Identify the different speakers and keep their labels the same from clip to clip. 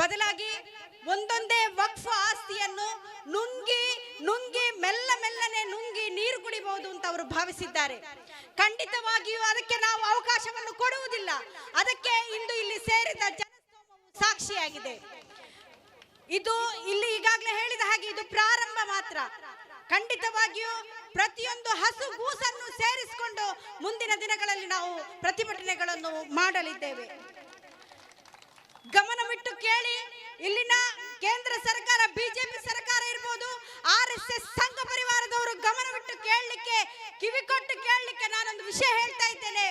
Speaker 1: ಬದಲಾಗಿ ಒಂದೊಂದೇ ವಕ್ಫ್ ಆಸ್ತಿಯನ್ನು ನುಂಗಿ ನುಂಗಿ, ಮೆಲ್ಲ ಮೆಲ್ಲನೆ ನುಂಗಿ ನೀರು ಕುಡಿಬಹುದು ಅಂತ ಅವರು ಭಾವಿಸಿದ್ದಾರೆ. ಖಂಡಿತವಾಗಿಯೂ ಅದಕ್ಕೆ ನಾವು ಅವಕಾಶವನ್ನು ಕೊಡುವುದಿಲ್ಲ. ಅದಕ್ಕೆ ಇಂದು ಇಲ್ಲಿ ಸೇರಿದ ಸಾಕ್ಷಿಯಾಗಿದೆ. ಇದು ಇಲ್ಲಿ ಈಗಾಗಲೇ ಹೇಳಿದ ಹಾಗೆ ಇದು ಪ್ರಾರಂಭ ಮಾತ್ರ. ಖಂಡಿತವಾಗಿಯೂ ಪ್ರತಿಯೊಂದು ಹಸು ಗೂಸನ್ನು ಸೇರಿಸಿಕೊಂಡು ಮುಂದಿನ ದಿನಗಳಲ್ಲಿ ನಾವು ಪ್ರತಿಭಟನೆಗಳನ್ನು ಮಾಡಲಿದ್ದೇವೆ. ಗಮನವಿಟ್ಟು ಕೇಳಿ. ಇಲ್ಲಿನ ಕೇಂದ್ರ ಸರ್ಕಾರ, ಬಿಜೆಪಿ ಸರ್ಕಾರ ಇರ್ಬೋದು, ಆರ್ ಎಸ್ ಎಸ್ ಸಂಘ ಪರಿವಾರದವರು ಗಮನವಿಟ್ಟು ಕೇಳಲಿಕ್ಕೆ ಕಿವಿ ಕೊಟ್ಟು ಕೇಳಲಿಕ್ಕೆ ನಾನೊಂದು ವಿಷಯ ಹೇಳ್ತಾ ಇದ್ದೇನೆ.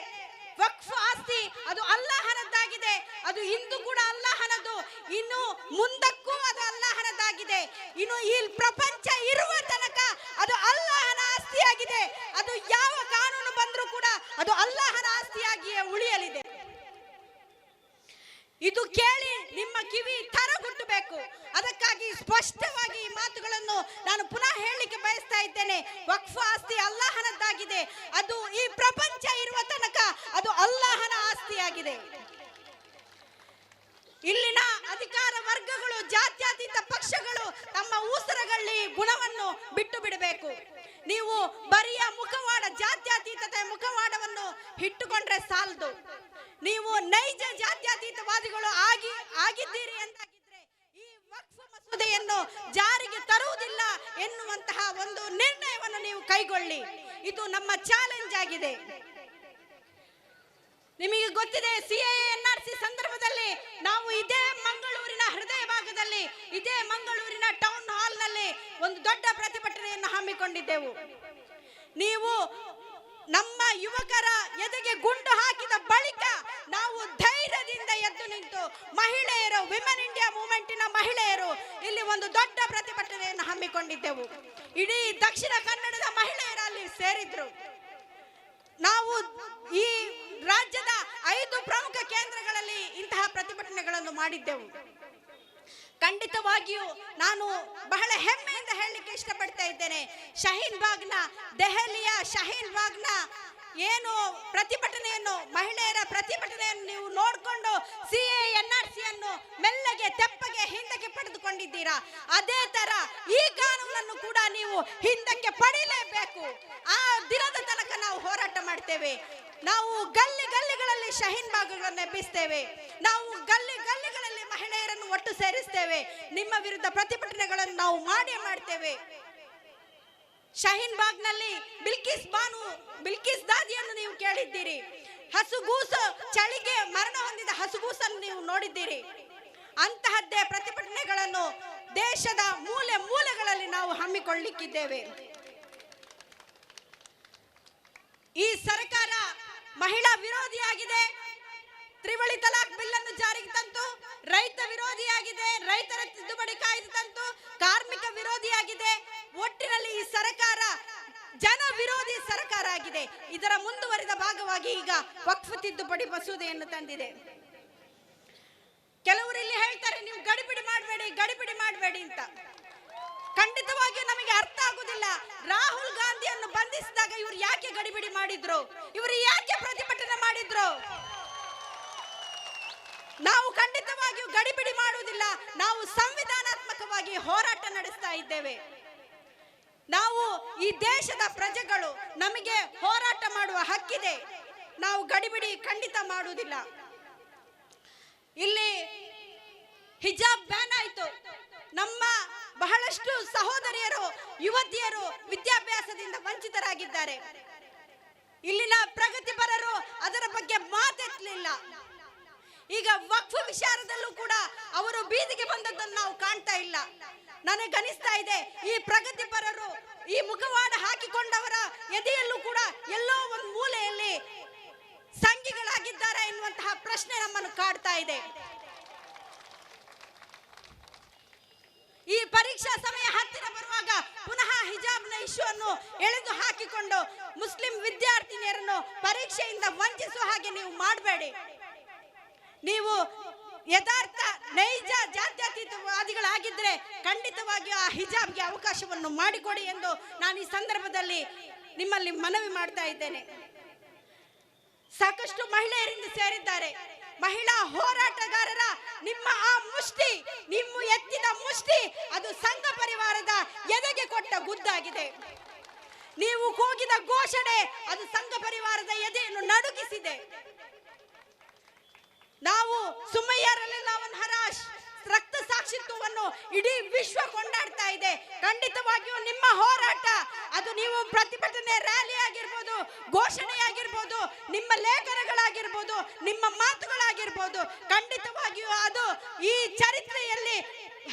Speaker 1: ವಕ್ಫ್ ಆಸ್ತಿ, ಅದು ಅಲ್ಲಾಹನದ್ದಾಗಿದೆ. ಅದು ಇಂದು ಕೂಡ ಅಲ್ಲಾಹನದು ಇನ್ನು ಮುಂದಕ್ಕೂ ಅದು ಅಲ್ಲಾಹನದ್ದಾಗಿದೆ. ಇನ್ನು ಈ ಪ್ರಪಂಚ ಇರುವ ತನಕ ಅದು ಅಲ್ಲಾಹನ ಆಸ್ತಿಯಾಗಿದೆ ಅದು ಯಾವ ಕಾನೂನು ಬಂದರೂ ಕೂಡ ಅದು ಅಲ್ಲಾಹನ ಆಸ್ತಿಯಾಗಿಯೇ ಉಳಿಯಲಿದೆ ಇದು ಕೇಳಿ ನಿಮ್ಮ ಕಿವಿ ತರಗುಟ್ಟಬೇಕು ಅದಕ್ಕಾಗಿ ಸ್ಪಷ್ಟವಾಗಿ ಈ ಮಾತುಗಳನ್ನು ನಾನು ಪುನಃ ಹೇಳಲಿಕ್ಕೆ ಬಯಸ್ತಾ ಇದ್ದೇನೆ. ವಕ್ಫ ಆಸ್ತಿ ಅಲ್ಲಾಹನದ್ದಾಗಿದೆ. ಅದು ಈ ಪ್ರಪಂಚ ಇರುವ ತನಕ ಅದು ಅಲ್ಲಾಹನ ಆಸ್ತಿಯಾಗಿದೆ. ಇಲ್ಲಿನ ಅಧಿಕಾರ ವರ್ಗಗಳು, ಜಾತ್ಯಾತೀತ ಪಕ್ಷಗಳು ತಮ್ಮ ಊಸರಗಳ್ಳಿ ಗುಣವನ್ನು ಬಿಟ್ಟು ಬಿಡಬೇಕು. ನೀವು ಬರಿಯ ಮುಖವಾಡ ಜಾತ್ಯಾತೀತತೆ ಮುಖವಾಡವನ್ನು ಇಟ್ಟುಕೊಂಡ್ರೆ ಸಾಲದು. ನೀವು ನೈಜ ಜಾತ್ಯಾತೀತವಾದಿಗಳು ಆಗಿ, ಆಗಿದ್ದೀರಿ ಈ ವಕ್ಫ್ ಜಾರಿಗೆ ತರುವುದಿಲ್ಲ ಎನ್ನುವಂತಹ ಒಂದು ನಿರ್ಣಯವನ್ನು ನೀವು ಕೈಗೊಳ್ಳಿ. ಇದು ನಮ್ಮ ಚಾಲೆಂಜ್ ಆಗಿದೆ. ನಿಮಗೆ ಗೊತ್ತಿದೆ ಸಿ ಸಂದರ್ಭದಲ್ಲಿ ನಾವು ಇದೇ ಮಂಗಳೂರಿನ ಹೃದಯ ಭಾಗದಲ್ಲಿ, ಇದೇ ಮಂಗಳೂರಿನ ಟೌನ್ ಹಾಲ್ನಲ್ಲಿ ಒಂದು ದೊಡ್ಡ ಪ್ರತಿಭಟನೆಯನ್ನು ಹಮ್ಮಿಕೊಂಡಿದ್ದೆವು. ನೀವು ನಮ್ಮ ಯುವಕರ ಎದೆಗೆ ಗುಂಡು ಹಾಕಿದ ಬಳಿಕ ನಾವು ಧೈರ್ಯದಿಂದ ಎದ್ದು ನಿಂತು ಮಹಿಳೆಯರು ವಿಮೆನ್ ಇಂಡಿಯಾ ಮೂವ್ಮೆಂಟಿನ ಮಹಿಳೆಯರು ಇಲ್ಲಿ ಒಂದು ದೊಡ್ಡ ಪ್ರತಿಭಟನೆಯನ್ನು ಹಮ್ಮಿಕೊಂಡಿದ್ದೆವು. ಇಡೀ ದಕ್ಷಿಣ ಕನ್ನಡದ ಮಹಿಳೆಯರು ಅಲ್ಲಿ ಸೇರಿದ್ರು. ನಾವು ಈ ರಾಜ್ಯದ ಐದು ಪ್ರಮುಖ ಕೇಂದ್ರಗಳಲ್ಲಿ ಇಂತಹ ಪ್ರತಿಭಟನೆಗಳನ್ನು ಮಾಡಿದ್ದೆವು. ಖಂಡಿತವಾಗಿಯೂ ನಾನು ಬಹಳ ಹೆಮ್ಮೆಯಿಂದ ಹೇಳಲಿಕ್ಕೆ ಇಷ್ಟಪಡ್ತಾ ಇದ್ದೇನೆ. ಶಹೀನ್ ಬಾಗ್ನ, ದೆಹಲಿಯ ಶಹೀನ್ ಬಾಗ್ನ ಏನು ಪ್ರತಿಭಟನೆಯನ್ನು, ಮಹಿಳೆಯರ ಪ್ರತಿಭಟನೆಯನ್ನು ನೀವು ನೋಡಿಕೊಂಡು ಸಿ ಎನ್ ಆರ್ ಸಿ ಅನ್ನು ಮೆಲ್ಲಗೆ, ತೆಪ್ಪಗೆ, ಹಿಂದಕ್ಕೆ ಪಡೆದುಕೊಂಡಿದ್ದೀರಾ? ಅದೇ ತರ ಈ ಕಾನೂನನ್ನು ಕೂಡ ನೀವು ಹಿಂದಕ್ಕೆ ಪಡೀಲೇಬೇಕು ಆ ದಿನದ ತನಕ ನಾವು ಹೋರಾಟ ಮಾಡ್ತೇವೆ. ನಾವು ಗಲ್ಲಿ ಗಲ್ಲಿಗಳಲ್ಲಿ ಶಹೀನ್ ಭಾಗಗಳನ್ನು ಎಬ್ಬಿಸ್ತೇವೆ. ನಾವು ಗಲ್ಲಿ ಗಲ್ಲಿಗಳಲ್ಲಿ ಮಹಿಳೆಯರನ್ನು ಒಟ್ಟು ಸೇರಿಸ್ತೇವೆ. ನಿಮ್ಮ ವಿರುದ್ಧ ಪ್ರತಿಭಟನೆಗಳನ್ನು ನಾವು ಮಾಡೇ ಮಾಡ್ತೇವೆ. ಶಹೀನ್ ಬಾಗ್ನಲ್ಲಿ ಬಿಲ್ಕಿಸ್ ಬಾನು ಬಿಲ್ಕಿಸ್ ದಾದಿಯನ್ನು ನೀವು ಕೇಳಿದ್ದೀರಿ. ಹಸುಗೂಸ ಚಳಿಗೆ ಮರಣ ಹೊಂದಿದ ಹಸುಗೂಸನ್ನು ನೀವು ನೋಡಿದ್ದೀರಿ. ಅಂತಹದ್ದೇ ಪ್ರತಿಭಟನೆಗಳನ್ನು ದೇಶದ ಮೂಲೆ ಮೂಲೆಗಳಲ್ಲಿ ನಾವು ಹಮ್ಮಿಕೊಳ್ಳಿಕ್ಕಿದ್ದೇವೆ. ಈ ಸರ್ಕಾರ ಮಹಿಳಾ ವಿರೋಧಿಯಾಗಿದೆ. ತ್ರಿವಳಿ ತಲಾಖ್ ಬಿಲ್ ಅನ್ನು ಜಾರಿಗೆ ತಂತು. ರೈತ ವಿರೋಧಿಯಾಗಿದೆ. ರೈತರ ತಿದ್ದುಪಡಿ ಕಾಯ್ದೆ ತಂತು. ಕಾರ್ಮಿಕ ವಿರೋಧಿಯಾಗಿದೆ ಒಟ್ಟಿನಲ್ಲಿ ಈ ಸರ್ಕಾರ ಜನ ವಿರೋಧಿ ಸರ್ಕಾರ ಆಗಿದೆ ಇದರ ಮುಂದುವರಿದ ಭಾಗವಾಗಿ ಈಗ ವಕ್ಫ್ ತಿದ್ದುಪಡಿ ಮಸೂದೆಯನ್ನು ತಂದಿದೆ. ಕೆಲವರು ಇಲ್ಲಿ ಹೇಳ್ತಾರೆ, ನೀವು ಗಡಿಬಿಡಿ ಮಾಡಬೇಡಿ ಗಡಿಬಿಡಿ ಮಾಡಬೇಡಿ ಅಂತ. ಖಂಡಿತವಾಗಿಯೂ ನಮಗೆ ಅರ್ಥ ಆಗುದಿಲ್ಲ ರಾಹುಲ್ ಗಾಂಧಿಯನ್ನು ಬಂಧಿಸಿದಾಗ ಇವರು ಯಾಕೆ ಗಡಿಬಿಡಿ ಮಾಡಿದ್ರು? ಇವರು ಯಾಕೆ ಪ್ರತಿಭಟನೆ ಮಾಡಿದ್ರು? ನಾವು ಖಂಡಿತವಾಗಿಯೂ ಗಡಿಬಿಡಿ ಮಾಡುವುದಿಲ್ಲ. ನಾವು ಸಂವಿಧಾನಾತ್ಮಕವಾಗಿ ಹೋರಾಟ ನಡೆಸ್ತಾ ಇದ್ದೇವೆ. ನಾವು ಈ ದೇಶದ ಪ್ರಜೆಗಳು ನಮಗೆ ಹೋರಾಟ ಮಾಡುವ ಹಕ್ಕಿದೆ. ನಾವು ಗಡಿಬಿಡಿ ಖಂಡಿತ ಮಾಡುವುದಿಲ್ಲ. ಇಲ್ಲಿ ಹಿಜಾಬ್ ಬ್ಯಾನ್ ಆಯಿತು. ನಮ್ಮ ಬಹಳಷ್ಟು ಸಹೋದರಿಯರು, ಯುವತಿಯರು ವಿದ್ಯಾಭ್ಯಾಸದಿಂದ ವಂಚಿತರಾಗಿದ್ದಾರೆ. ಇಲ್ಲಿನ ಪ್ರಗತಿಪರರು ಅದರ ಬಗ್ಗೆ ಮಾತೆತ್ತಲಿಲ್ಲ. ಈಗ ವಕ್ಫ್ ವಿಚಾರದಲ್ಲೂ ಕೂಡ ಅವರು ಬೀದಿಗೆ ಬಂದದ್ದನ್ನು ನಾವು ಕಾಣ್ತಾ ಇಲ್ಲ. ನನಗನಿಸ್ತಾ ಇದೆ. ಈ ಪ್ರಗತಿಪರರು ಈ ಮುಖವಾಡ ಹಾಕಿಕೊಂಡವರ ಎದೆಯಲ್ಲೂ ಕೂಡ ಎಲ್ಲೋ ಒಂದು ಮೂಲೆಯಲ್ಲಿ ಸಂಘಿಗಳಾಗಿದ್ದಾರೆ ಎನ್ನುವಂತಹ ಪ್ರಶ್ನೆ ನಮ್ಮನ್ನು ಕಾಡ್ತಾ ಇದೆ. ಈ ಪರೀಕ್ಷಾ ಸಮಯ ಹತ್ತಿರ ಬರುವಾಗ ಪುನಃ ಹಿಜಾಬ್ನ ಇಶ್ಯೂ ಎಳೆದು ಹಾಕಿಕೊಂಡು ಮುಸ್ಲಿಂ ವಿದ್ಯಾರ್ಥಿನಿಯರನ್ನು ಪರೀಕ್ಷೆಯಿಂದ ವಂಚಿಸುವ ಹಾಗೆ ನೀವು ಮಾಡಬೇಡಿ. ನೀವು ಯಥಾರ್ಥ ನೈಜ ಜಾತ್ಯತೀತವಾದಿಗಳಾಗಿದ್ದರೆ ಖಂಡಿತವಾಗಿಯೂ ಆ ಹಿಜಾಬ್ಗೆ ಅವಕಾಶವನ್ನು ಮಾಡಿಕೊಡಿ ಎಂದು ನಾನು ಈ ಸಂದರ್ಭದಲ್ಲಿ ನಿಮ್ಮಲ್ಲಿ ಮನವಿ ಮಾಡ್ತಾ ಇದ್ದೇನೆ. ಸಾಕಷ್ಟು ಮಹಿಳೆಯರಿಂದ ಸೇರಿದ್ದಾರೆ. ಮಹಿಳಾ ಹೋರಾಟಗಾರರ ನಿಮ್ಮ ಆ ಮುಷ್ಟಿ, ನಿಮ್ಮ ಎತ್ತಿದ ಮುಷ್ಟಿ, ಅದು ಸಂಘ ಪರಿವಾರದ ಎದೆಗೆ ಕೊಟ್ಟ ಗುದ್ದಾಗಿದೆ. ನೀವು ಕೂಗಿದ ಘೋಷಣೆ ಅದು ಸಂಘ ಪರಿವಾರದ ಎದೆಯನ್ನು ನಡುಗಿಸಿದೆ. ನಾವು ಸುಮಯ್ಯರಲ್ಲಿ ನಾವನ್ ಹರಾಶ್, ರಕ್ತ ಸಾಕ್ಷಿತ್ವವನ್ನು ಇಡೀ ವಿಶ್ವ ಕೊಂಡಾಡ್ತಾ ಇದೆ. ಖಂಡಿತವಾಗಿಯೂ ನಿಮ್ಮ ಹೋರಾಟ, ಅದು ನೀವು ಪ್ರತಿಭಟನೆ ರ್ಯಾಲಿ ಆಗಿರ್ಬೋದು ಘೋಷಣೆ ಆಗಿರ್ಬೋದು ನಿಮ್ಮ ಲೇಖನಗಳಾಗಿರ್ಬೋದು, ನಿಮ್ಮ ಮಾತುಗಳಾಗಿರ್ಬೋದು, ಖಂಡಿತವಾಗಿಯೂ ಅದು ಈ ಚರಿತ್ರೆಯಲ್ಲಿ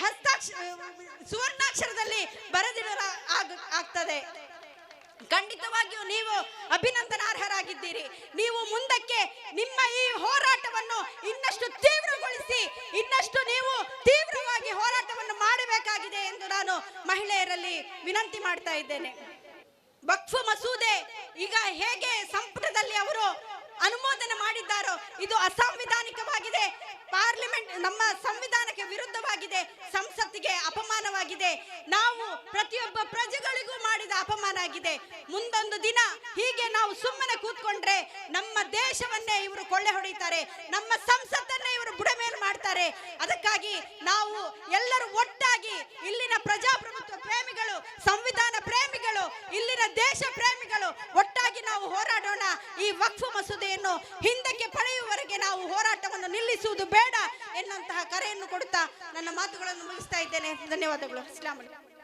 Speaker 1: ಹಸ್ತಾಕ್ಷ, ಸುವರ್ಣಾಕ್ಷರದಲ್ಲಿ ಆಗ್ತದೆ. ಖಂಡಿತವಾಗಿಯೂ ನೀವು ಅಭಿನಂದನಾರ್ಹರಾಗಿದ್ದೀರಿ. ನೀವು ಮುಂದಕ್ಕೆ ನಿಮ್ಮ ಈ ಹೋರಾಟವನ್ನು ಇನ್ನಷ್ಟು ತೀವ್ರಗೊಳಿಸಿ, ಇನ್ನಷ್ಟು ನೀವು ತೀವ್ರವಾಗಿ ಹೋರಾಟವನ್ನು ಮಾಡಬೇಕಾಗಿದೆ ಎಂದು ನಾನು ಮಹಿಳೆಯರಲ್ಲಿ ವಿನಂತಿ ಮಾಡ್ತಾ ಇದ್ದೇನೆ. ವಕ್ಫು ಮಸೂದೆ ಈಗ ಹೇಗೆ ಸಂಪುಟದಲ್ಲಿ ಅವರು ಅನುಮೋದನೆ ಮಾಡಿದ್ದಾರೋ, ಇದು ಅಸಾಂವಿಧಾನಿಕವಾಗಿದೆ. ಪಾರ್ಲಿಮೆಂಟ್ ನಮ್ಮ ಸಂವಿಧಾನಕ್ಕೆ ವಿರುದ್ಧವಾಗಿದೆ. ಸಂಸತ್ತಿಗೆ ಅಪಮಾನವಾಗಿದೆ ನಾವು ಪ್ರತಿಯೊಬ್ಬ ಪ್ರಜೆಗಳಿಗೂ ಮಾಡಿದ ಅಪಮಾನ ಆಗಿದೆ. ಮುಂದೊಂದು ದಿನ ಹೀಗೆ ನಾವು ಸುಮ್ಮನೆ ಕೂತ್ಕೊಂಡ್ರೆ ನಮ್ಮ ದೇಶವನ್ನೇ ಇವರು ಕೊಳ್ಳೆ ಹೊಡೆಯುತ್ತಾರೆ. ನಮ್ಮ ಸಂಸತ್ತನ್ನೇ ಇವರು ಬುಡಮೇಲು ಮಾಡ್ತಾರೆ. ಅದಕ್ಕಾಗಿ ನಾವು ಎಲ್ಲರೂ ಒಟ್ಟಾಗಿ ಇಲ್ಲಿನ ಪ್ರಜಾಪ್ರಭುತ್ವ ಪ್ರೇಮಿಗಳು, ಸಂವಿಧಾನ ಪ್ರೇಮಿಗಳು, ಇಲ್ಲಿನ ದೇಶ ಪ್ರೇಮಿಗಳು ಒಟ್ಟಾಗಿ ನಾವು ಹೋರಾಡೋಣ. ಈ ವಕ್ಫ್ ಮಸೂದೆಯನ್ನು ಹಿಂದಕ್ಕೆ ಪಡೆಯುವವರೆಗೆ ನಾವು ಹೋರಾಟವನ್ನು ನಿಲ್ಲಿಸುವುದು ಬೇಡ. ಎನ್ನುವಂತಹ ಕರೆಯನ್ನು ಕೊಡುತ್ತಾ ನನ್ನ ಮಾತುಗಳನ್ನು ಮುಗಿಸ್ತಾ ಇದ್ದೇನೆ ಧನ್ಯವಾದಗಳು ಅಲೈಕುಂ.